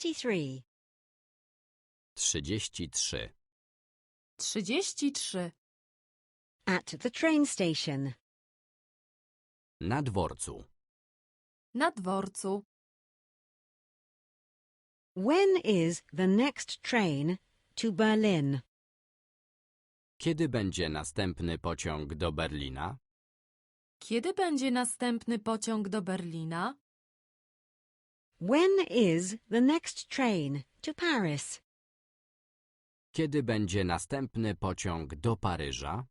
33. 33. Trzydzieści trzy. At the train station. Na dworcu. Na dworcu. When is the next train to Berlin? Kiedy będzie następny pociąg do Berlina? Kiedy będzie następny pociąg do Berlina? When is the next train to Paris? Kiedy będzie następny pociąg do Paryża?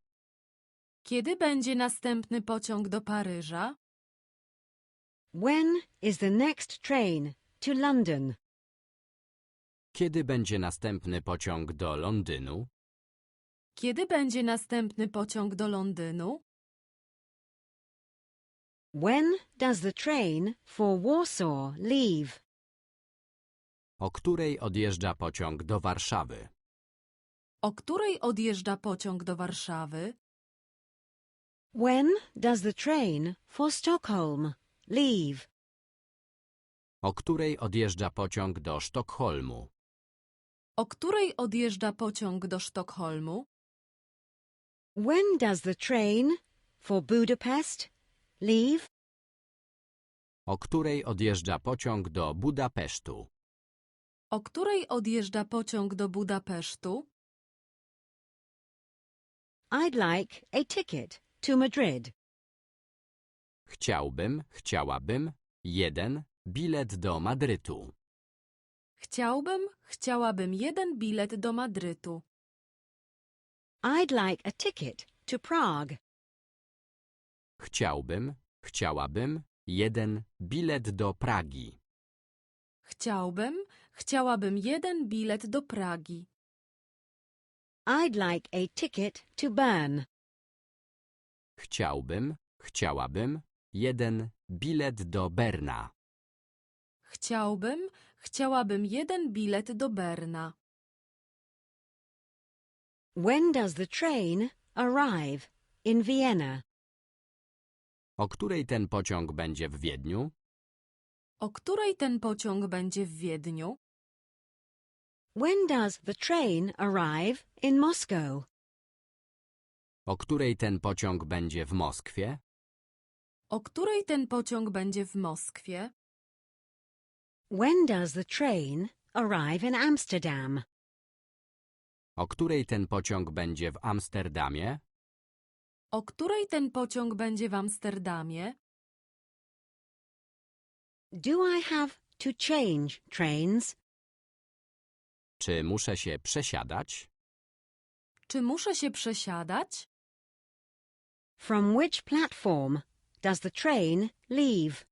Kiedy będzie następny pociąg do Paryża? When is the next train to London? Kiedy będzie następny pociąg do Londynu? Kiedy będzie następny pociąg do Londynu? When does the train for Warsaw leave? O której odjeżdża pociąg do Warszawy? O której odjeżdża pociąg do Warszawy? When does the train for Stockholm leave? O której odjeżdża pociąg do Sztokholmu? O której odjeżdża pociąg do Sztokholmu? When does the train for Budapest leave? O której odjeżdża pociąg do Budapesztu? O której odjeżdża pociąg do Budapesztu? I'd like a ticket to Madrid. Chciałbym, chciałabym, jeden, bilet do Madrytu. Chciałbym, chciałabym jeden bilet do Madrytu. I'd like a ticket to Prague. Chciałbym, chciałabym, jeden, bilet do Pragi. Chciałbym, chciałabym jeden bilet do Pragi. I'd like a ticket to Bern. Chciałbym, chciałabym, jeden, bilet do Berna. Chciałbym, chciałabym jeden bilet do Berna. When does the train arrive in Vienna? O której ten pociąg będzie w Wiedniu? O której ten pociąg będzie w Wiedniu? When does the train arrive in Moscow? O której ten pociąg będzie w Moskwie? O której ten pociąg będzie w Moskwie? When does the train arrive in Amsterdam? O której ten pociąg będzie w Amsterdamie? O której ten pociąg będzie w Amsterdamie? Do I have to change trains? Czy muszę się przesiadać? Czy muszę się przesiadać? From which platform does the train leave?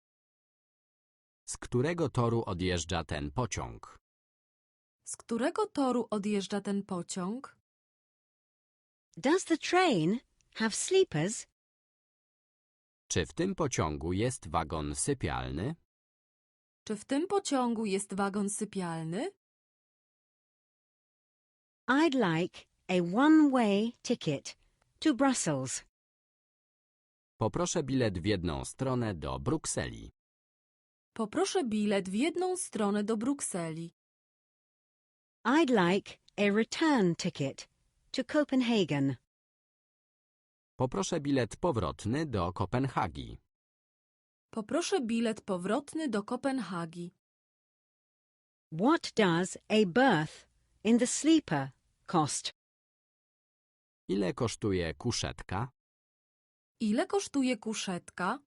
Z którego toru odjeżdża ten pociąg? Z którego toru odjeżdża ten pociąg? Does the train have sleepers? Czy w tym pociągu jest wagon sypialny? Czy w tym pociągu jest wagon sypialny? I'd like a one-way ticket to Brussels. Poproszę bilet w jedną stronę do Brukseli. Poproszę bilet w jedną stronę do Brukseli. I'd like a return ticket to Copenhagen. Poproszę bilet powrotny do Kopenhagi. Poproszę bilet powrotny do Kopenhagi. What does a berth in the sleeper cost? Ile kosztuje kuszetka? Ile kosztuje kuszetka?